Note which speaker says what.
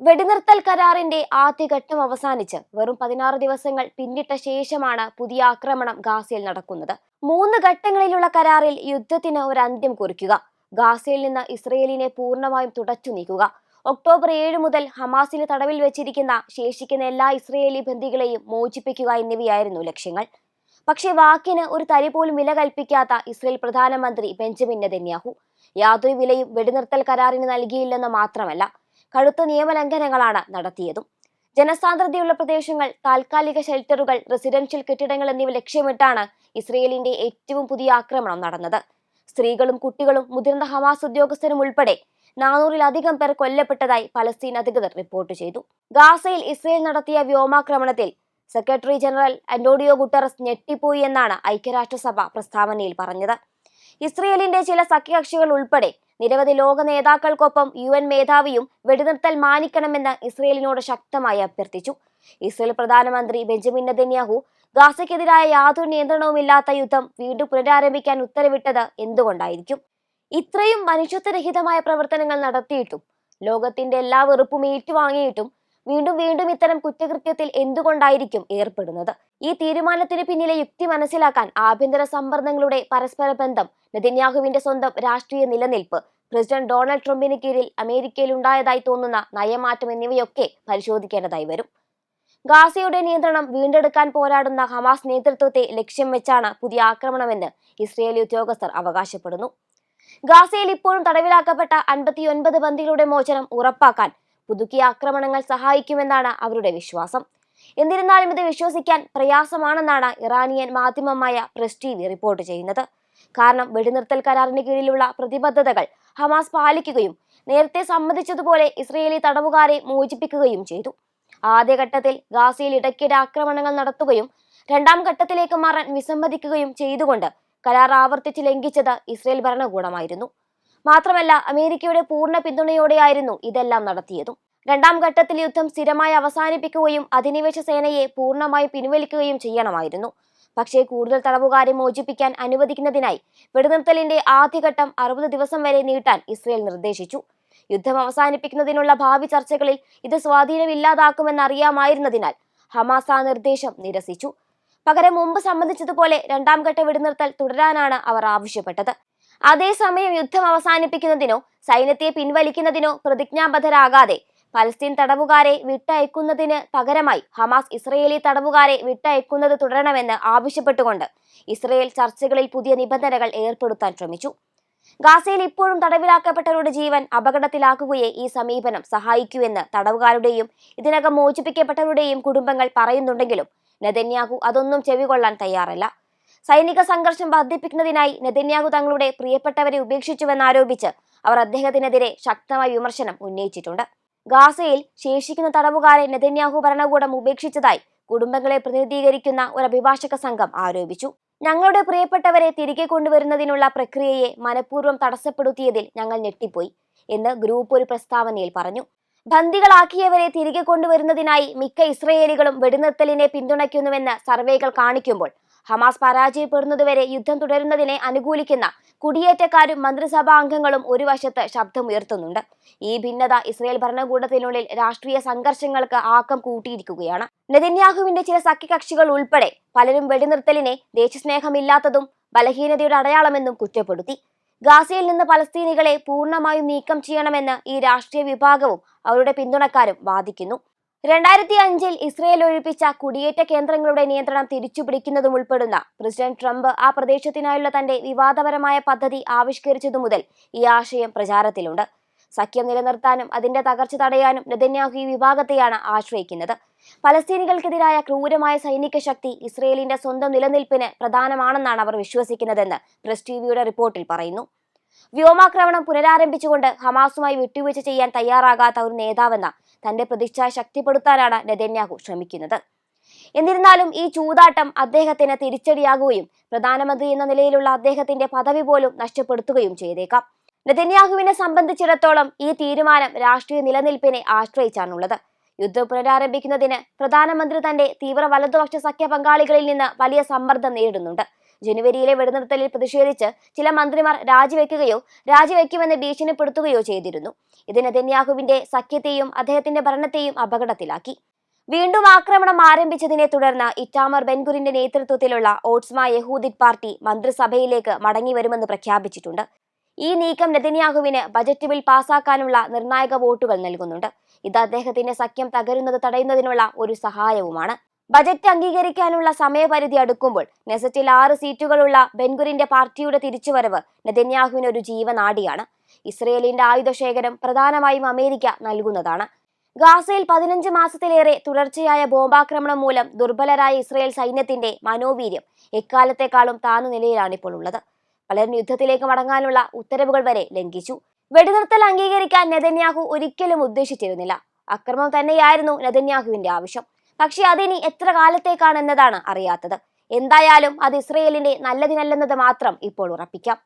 Speaker 1: വെടിനിർത്തൽ കരാറിന്റെ ആദ്യഘട്ടം അവസാനിച്ച് വെറും പതിനാറ് ദിവസങ്ങൾ പിന്നിട്ട ശേഷമാണ് പുതിയ ആക്രമണം ഗാസയിൽ നടക്കുന്നത്. മൂന്ന് ഘട്ടങ്ങളിലുള്ള കരാറിൽ യുദ്ധത്തിന് ഒരു അന്ത്യം കുറിക്കുക. ഗാസയിൽ നിന്ന് ഇസ്രയേലിനെ പൂർണമായും തുടച്ചു നീക്കുക. ഒക്ടോബർ ഏഴ് മുതൽ ഹമാസിന് തടവിൽ വെച്ചിരിക്കുന്ന ശേഷിക്കുന്ന എല്ലാ ഇസ്രയേലി ബന്ദികളെയും മോചിപ്പിക്കുക എന്നിവയായിരുന്നു ലക്ഷ്യങ്ങൾ. പക്ഷേ വാക്കിന് ഒരു തരി പോലും വില കൽപ്പിക്കാത്ത ഇസ്രയേൽ പ്രധാനമന്ത്രി ബെഞ്ചമിൻ നെതന്യാഹു യാതൊരു വിലയും വെടിനിർത്തൽ കരാറിന് നൽകിയില്ലെന്ന് മാത്രമല്ല കടുത്ത നിയമലംഘനങ്ങളാണ് നടത്തിയതും. ജനസാന്ദ്രതയുള്ള പ്രദേശങ്ങൾ താൽക്കാലിക ഷെൽട്ടറുകൾ റെസിഡൻഷ്യൽ കെട്ടിടങ്ങൾ എന്നിവ ലക്ഷ്യമിട്ടാണ് ഇസ്രയേലിന്റെ ഏറ്റവും പുതിയ ആക്രമണം നടന്നത്. സ്ത്രീകളും കുട്ടികളും മുതിർന്ന ഹമാസ് ഉദ്യോഗസ്ഥരും ഉൾപ്പെടെ നാനൂറിലധികം പേർ കൊല്ലപ്പെട്ടതായി പലസ്തീൻ അധികൃതർ റിപ്പോർട്ട് ചെയ്തു. ഗാസയിൽ ഇസ്രയേൽ നടത്തിയ വ്യോമാക്രമണത്തിൽ സെക്രട്ടറി ജനറൽ അന്റോണിയോ ഗുട്ടറസ് ഞെട്ടിപ്പോയി എന്നാണ് ഐക്യരാഷ്ട്രസഭ പ്രസ്താവനയിൽ പറഞ്ഞത്. ഇസ്രയേലിന്റെ ചില സഖ്യകക്ഷികൾ ഉൾപ്പെടെ നിരവധി ലോക നേതാക്കൾക്കൊപ്പം യു എൻ മേധാവിയും വെടിനിർത്തൽ മാനിക്കണമെന്ന് ഇസ്രയേലിനോട് ശക്തമായി അഭ്യർത്ഥിച്ചു. ഇസ്രയേൽ പ്രധാനമന്ത്രി ബെഞ്ചമിൻ നെതന്യാഹു ഗാസയ്ക്കെതിരായ യാതൊരു നിയന്ത്രണവുമില്ലാത്ത യുദ്ധം വീണ്ടും പുനരാരംഭിക്കാൻ ഉത്തരവിട്ടത് എന്തുകൊണ്ടായിരിക്കും? ഇത്രയും മനുഷ്യത്വരഹിതമായ പ്രവർത്തനങ്ങൾ നടത്തിയിട്ടും ലോകത്തിന്റെ എല്ലാ വെറുപ്പും ഏറ്റുവാങ്ങിയിട്ടും വീണ്ടും വീണ്ടും ഇത്തരം കുറ്റകൃത്യത്തിൽ എന്തുകൊണ്ടായിരിക്കും ഏർപ്പെടുന്നത്? ഈ തീരുമാനത്തിന് പിന്നിലെ യുക്തി മനസ്സിലാക്കാൻ ആഭ്യന്തര സമ്മർദ്ദങ്ങളുടെ പരസ്പര ബന്ധം നെതിന്യാഹുവിന്റെ സ്വന്തം രാഷ്ട്രീയ നിലനിൽപ്പ് പ്രസിഡന്റ് ഡൊണാൾഡ് ട്രംപിന് കീഴിൽ അമേരിക്കയിൽ ഉണ്ടായതായി തോന്നുന്ന നയമാറ്റം എന്നിവയൊക്കെ പരിശോധിക്കേണ്ടതായി വരും. ഗാസയുടെ നിയന്ത്രണം വീണ്ടെടുക്കാൻ പോരാടുന്ന ഹമാസ് നേതൃത്വത്തെ ലക്ഷ്യം വെച്ചാണ് പുതിയ ആക്രമണമെന്ന് ഇസ്രയേലി ഉദ്യോഗസ്ഥർ അവകാശപ്പെടുന്നു. ഗാസയിൽ ഇപ്പോഴും തടവിലാക്കപ്പെട്ട അൻപത്തിയൊൻപത് ബന്ദികളുടെ മോചനം ഉറപ്പാക്കാൻ പുതുക്കിയ ആക്രമണങ്ങൾ സഹായിക്കുമെന്നാണ് അവരുടെ വിശ്വാസം. എന്നിരുന്നാലും ഇത് വിശ്വസിക്കാൻ പ്രയാസമാണെന്നാണ് ഇറാനിയൻ മാധ്യമമായ പ്രസ് ടി വി റിപ്പോർട്ട് ചെയ്യുന്നത്. കാരണം വെടിനിർത്തൽ കരാറിന് കീഴിലുള്ള പ്രതിബദ്ധതകൾ ഹമാസ് പാലിക്കുകയും നേരത്തെ സമ്മതിച്ചതുപോലെ ഇസ്രയേലി തടവുകാരെ മോചിപ്പിക്കുകയും ചെയ്തു. ആദ്യഘട്ടത്തിൽ ഗാസയിൽ ഇടയ്ക്കിടെ ആക്രമണങ്ങൾ നടത്തുകയും രണ്ടാം ഘട്ടത്തിലേക്ക് മാറാൻ വിസമ്മതിക്കുകയും ചെയ്തുകൊണ്ട് കരാർ ആവർത്തിച്ച് ലംഘിച്ചത് ഇസ്രയേൽ ഭരണകൂടമായിരുന്നു. മാത്രമല്ല അമേരിക്കയുടെ പൂർണ പിന്തുണയോടെയായിരുന്നു ഇതെല്ലാം നടത്തിയതും. രണ്ടാം ഘട്ടത്തിൽ യുദ്ധം സ്ഥിരമായി അവസാനിപ്പിക്കുകയും അധിനിവേശ സേനയെ പൂർണമായി പിൻവലിക്കുകയും ചെയ്യണമായിരുന്നു. പക്ഷേ കൂടുതൽ തടവുകാരെ മോചിപ്പിക്കാൻ അനുവദിക്കുന്നതിനായി വെടിനിർത്തലിന്റെ ആദ്യഘട്ടം അറുപത് ദിവസം വരെ നീട്ടാൻ ഇസ്രയേൽ നിർദ്ദേശിച്ചു. യുദ്ധം അവസാനിപ്പിക്കുന്നതിനുള്ള ഭാവി ചർച്ചകളിൽ ഇത് സ്വാധീനമില്ലാതാക്കുമെന്നറിയാമായിരുന്നതിനാൽ ഹമാസ് ആ നിർദ്ദേശം നിരസിച്ചു. പകരം മുമ്പ് സംബന്ധിച്ചതുപോലെ രണ്ടാം ഘട്ട വെടിനിർത്തൽ തുടരാനാണ് അവർ ആവശ്യപ്പെട്ടത്. അതേസമയം യുദ്ധം അവസാനിപ്പിക്കുന്നതിനോ സൈന്യത്തെ പിൻവലിക്കുന്നതിനോ പ്രതിജ്ഞാബദ്ധരാകാതെ പലസ്തീൻ തടവുകാരെ വിട്ടയക്കുന്നതിന് പകരമായി ഹമാസ് ഇസ്രയേലി തടവുകാരെ വിട്ടയക്കുന്നത് തുടരണമെന്ന് ആവശ്യപ്പെട്ടുകൊണ്ട് ഇസ്രയേൽ ചർച്ചകളിൽ പുതിയ നിബന്ധനകൾ ഏർപ്പെടുത്താൻ ശ്രമിച്ചു. ഗാസയിൽ ഇപ്പോഴും തടവിലാക്കപ്പെട്ടവരുടെ ജീവൻ അപകടത്തിലാക്കുകയെ ഈ സമീപനം സഹായിക്കൂവെന്ന് തടവുകാരുടെയും ഇതിനകം മോചിപ്പിക്കപ്പെട്ടവരുടെയും കുടുംബങ്ങൾ പറയുന്നുണ്ടെങ്കിലും നെതന്യാഹു അതൊന്നും ചെവികൊള്ളാൻ തയ്യാറല്ല. സൈനിക സംഘർഷം വർദ്ധിപ്പിക്കുന്നതിനായി നെതന്യാഹു തങ്ങളുടെ പ്രിയപ്പെട്ടവരെ ഉപേക്ഷിച്ചുവെന്നാരോപിച്ച് അവർ അദ്ദേഹത്തിനെതിരെ ശക്തമായ വിമർശനം ഉന്നയിച്ചിട്ടുണ്ട്. ഗാസയിൽ ശേഷിക്കുന്ന തടവുകാരെ നെതന്യാഹു ഭരണകൂടം ഉപേക്ഷിച്ചതായി കുടുംബങ്ങളെ പ്രതിനിധീകരിക്കുന്ന ഒരു അഭിഭാഷക സംഘം ആരോപിച്ചു. ഞങ്ങളുടെ പ്രിയപ്പെട്ടവരെ തിരികെ കൊണ്ടുവരുന്നതിനുള്ള പ്രക്രിയയെ മനഃപൂർവം തടസ്സപ്പെടുത്തിയതിൽ ഞങ്ങൾ ഞെട്ടിപ്പോയി എന്ന് ഗ്രൂപ്പ് ഒരു പ്രസ്താവനയിൽ പറഞ്ഞു. ബന്ദികളാക്കിയവരെ തിരികെ കൊണ്ടുവരുന്നതിനായി മിക്ക ഇസ്രയേലികളും വെടിനിർത്തലിനെ പിന്തുണയ്ക്കുന്നുവെന്ന് സർവേകൾ കാണിക്കുമ്പോൾ ഹമാസ് പരാജയപ്പെടുന്നതുവരെ യുദ്ധം തുടരുന്നതിനെ അനുകൂലിക്കുന്ന കുടിയേറ്റക്കാരും മന്ത്രിസഭാ അംഗങ്ങളും ഒരു വശത്ത് ശബ്ദമുയർത്തുന്നുണ്ട് ഈ ഭിന്നത ഇസ്രയേൽ ഭരണകൂടത്തിനുള്ളിൽ രാഷ്ട്രീയ സംഘർഷങ്ങൾക്ക് ആക്കം കൂട്ടിയിരിക്കുകയാണ്. നെതന്യാഹുവിന്റെ ചില സഖ്യകക്ഷികൾ ഉൾപ്പെടെ പലരും വെടിനിർത്തലിനെ ദേശസ്നേഹമില്ലാത്തതും ബലഹീനതയുടെ അടയാളമെന്നും കുറ്റപ്പെടുത്തി. ഗാസയിൽ നിന്ന് പലസ്തീനികളെ പൂർണമായും നീക്കം ചെയ്യണമെന്ന് ഈ രാഷ്ട്രീയ വിഭാഗവും അവരുടെ പിന്തുണക്കാരും വാദിക്കുന്നു. രണ്ടായിരത്തി അഞ്ചിൽ ഇസ്രയേൽ ഒഴിപ്പിച്ച കുടിയേറ്റ കേന്ദ്രങ്ങളുടെ നിയന്ത്രണം തിരിച്ചുപിടിക്കുന്നതും ഉൾപ്പെടുന്ന പ്രസിഡന്റ് ട്രംപ് ആ പ്രദേശത്തിനായുള്ള തന്റെ വിവാദപരമായ പദ്ധതി ആവിഷ്കരിച്ചതു മുതൽ ഈ ആശയം പ്രചാരത്തിലുണ്ട്. സഖ്യം നിലനിർത്താനും അതിന്റെ തകർച്ച തടയാനും നെതന്യാഹു ഈ വിഭാഗത്തെയാണ് ആശ്രയിക്കുന്നത്. പലസ്തീനികൾക്കെതിരായ ക്രൂരമായ സൈനിക ശക്തി ഇസ്രയേലിന്റെ സ്വന്തം നിലനിൽപ്പിന് പ്രധാനമാണെന്നാണ് അവർ വിശ്വസിക്കുന്നതെന്ന് പ്രസ് ടിവിയുടെ റിപ്പോർട്ടിൽ പറയുന്നു. വ്യോമാക്രമണം പുനരാരംഭിച്ചുകൊണ്ട് ഹമാസുമായി വിട്ടുവീഴ്ച ചെയ്യാൻ തയ്യാറാകാത്ത ഒരു നേതാവെന്ന തന്റെ പ്രതിഷ്ഠ ശക്തിപ്പെടുത്താനാണ് നെതന്യാഹു ശ്രമിക്കുന്നത്. എന്നിരുന്നാലും ഈ ചൂതാട്ടം അദ്ദേഹത്തിന് തിരിച്ചടിയാകുകയും പ്രധാനമന്ത്രി എന്ന നിലയിലുള്ള അദ്ദേഹത്തിന്റെ പദവി പോലും നഷ്ടപ്പെടുത്തുകയും ചെയ്തേക്കാം. നെതന്യാഹുവിനെ സംബന്ധിച്ചിടത്തോളം ഈ തീരുമാനം രാഷ്ട്രീയ നിലനിൽപ്പിനെ ആശ്രയിച്ചാണുള്ളത്. യുദ്ധം പുനരാരംഭിക്കുന്നതിന് പ്രധാനമന്ത്രി തന്റെ തീവ്ര വലതുപക്ഷ സഖ്യ പങ്കാളികളിൽ നിന്ന് വലിയ സമ്മർദ്ദം നേരിടുന്നുണ്ട്. ജനുവരിയിലെ വെടിനിർത്തലിൽ പ്രതിഷേധിച്ച് ചില മന്ത്രിമാർ രാജിവെക്കുകയോ രാജിവെക്കുമെന്ന് ഭീഷണിപ്പെടുത്തുകയോ ചെയ്തിരുന്നു. ഇത് നെതന്യാഹുവിന്റെ സഖ്യത്തെയും അദ്ദേഹത്തിന്റെ ഭരണത്തെയും അപകടത്തിലാക്കി. വീണ്ടും ആക്രമണം ആരംഭിച്ചതിനെ തുടർന്ന് ഇറ്റാമർ ബെൻഗുറിന്റെ നേതൃത്വത്തിലുള്ള ഓട്സ്മ യഹൂദിത് പാർട്ടി മന്ത്രിസഭയിലേക്ക് മടങ്ങി വരുമെന്ന് പ്രഖ്യാപിച്ചിട്ടുണ്ട്. ഈ നീക്കം നെതന്യാഹുവിന് ബജറ്റ് ബിൽ പാസാക്കാനുള്ള നിർണായക വോട്ടുകൾ നൽകുന്നുണ്ട്. ഇത് അദ്ദേഹത്തിന്റെ സഖ്യം തകരുന്നത് തടയുന്നതിനുള്ള ഒരു സഹായവുമാണ്. ബജറ്റ് അംഗീകരിക്കാനുള്ള സമയപരിധി അടുക്കുമ്പോൾ നെസറ്റിൽ ആറ് സീറ്റുകളുള്ള ബെൻഗുരിന്റെ പാർട്ടിയുടെ തിരിച്ചുവരവ് നെതന്യാഹുവിന് ഒരു ജീവനാടിയാണ്. ഇസ്രയേലിന്റെ ആയുധശേഖരം പ്രധാനമായും അമേരിക്ക നൽകുന്നതാണ്. ഗാസയിൽ പതിനഞ്ച് മാസത്തിലേറെ തുടർച്ചയായ ബോംബാക്രമണം മൂലം ദുർബലരായ ഇസ്രയേൽ സൈന്യത്തിന്റെ മനോവീര്യം എക്കാലത്തെക്കാളും താന്നു നിലയിലാണ് ഇപ്പോൾ ഉള്ളത്. പലരും യുദ്ധത്തിലേക്ക് മടങ്ങാനുള്ള ഉത്തരവുകൾ വരെ ലംഘിച്ചു. വെടിനിർത്തൽ അംഗീകരിക്കാൻ നെതന്യാഹു ഒരിക്കലും ഉദ്ദേശിച്ചിരുന്നില്ല. അക്രമം തന്നെയായിരുന്നു നെതന്യാഹുവിന്റെ ആവശ്യം. പക്ഷെ അതിനി എത്ര കാലത്തേക്കാണെന്നതാണ് അറിയാത്തത്. എന്തായാലും അത് ഇസ്രയേലിന്റെ നല്ലതിനല്ലെന്നത് മാത്രം ഇപ്പോൾ ഉറപ്പിക്കാം.